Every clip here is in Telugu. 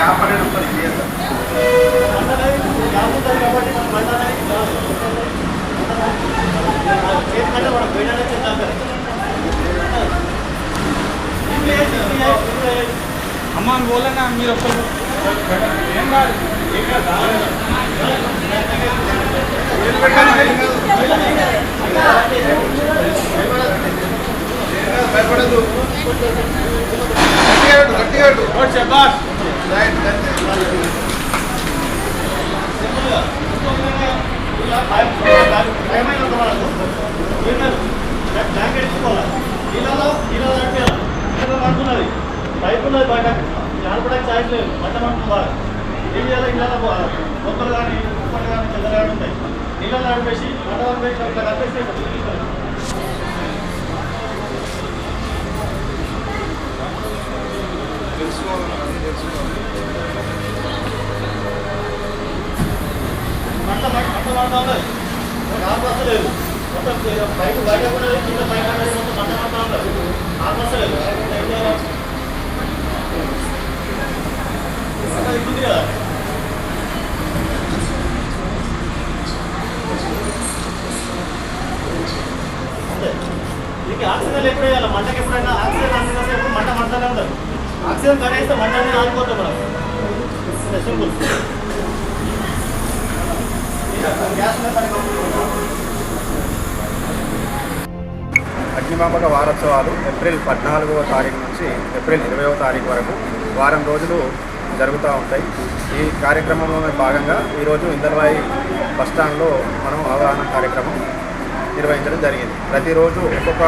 గ్యాప్ అనేది ఉంటుంది మీరు ఒక్కరు. భయపడదు. గట్టిగా గట్టిగా చెప్పాలి ఓ శబాష్ రైట్, రైట్. పైపున్నది బయట ఆడపడానికి ఛాయిస్ లేదు బట్ట మంటుంది ఏం చేయాలి ఇళ్ళ మొక్కలు కానీ ఉప్పలు కానీ చెద్దలు కానీ ఉంటాయి నీళ్ళని నడిపేసి బట్ట వరకు ఇట్లా కప్పేసి ఆక్సిజన్ ఎప్పుడు వేయాలి? మంటకి ఎప్పుడైనా ఆక్సిజన్ అందుకంటే మంట మంటనే ఉండదు మ్యాక్సిమం కడేస్తే వన్ అనేది ఆగిపోతుంది మనం సింపుల్ అగ్నిమాపక వారోత్సవాలు ఏప్రిల్ పద్నాలుగవ తారీఖు నుంచి ఏప్రిల్ ఇరవైవ తారీఖు వరకు వారం రోజులు జరుగుతూ ఉంటాయి. ఈ కార్యక్రమంలో భాగంగా ఈరోజు ఇందర్వాయి బస్టాండ్లో మనం అవగాహన కార్యక్రమం నిర్వహించడం జరిగింది. ప్రతిరోజు ఒక్కొక్క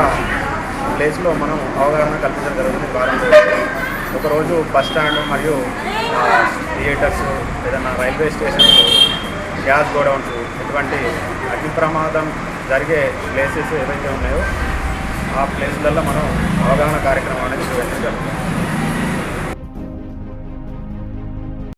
ప్లేస్లో మనం అవగాహన కల్పించడం జరుగుతుంది. రోజు బస్ స్టాండ్ మరియు థియేటర్స్ ఏదైనా రైల్వే స్టేషన్స్ గ్యాస్ గోడౌన్స్ ఇటువంటి అగ్ని ప్రమాదం జరిగే ప్లేసెస్ ఏవైతే ఉన్నాయో ఆ ప్లేస్లలో మనం అవగాహన కార్యక్రమం అనేది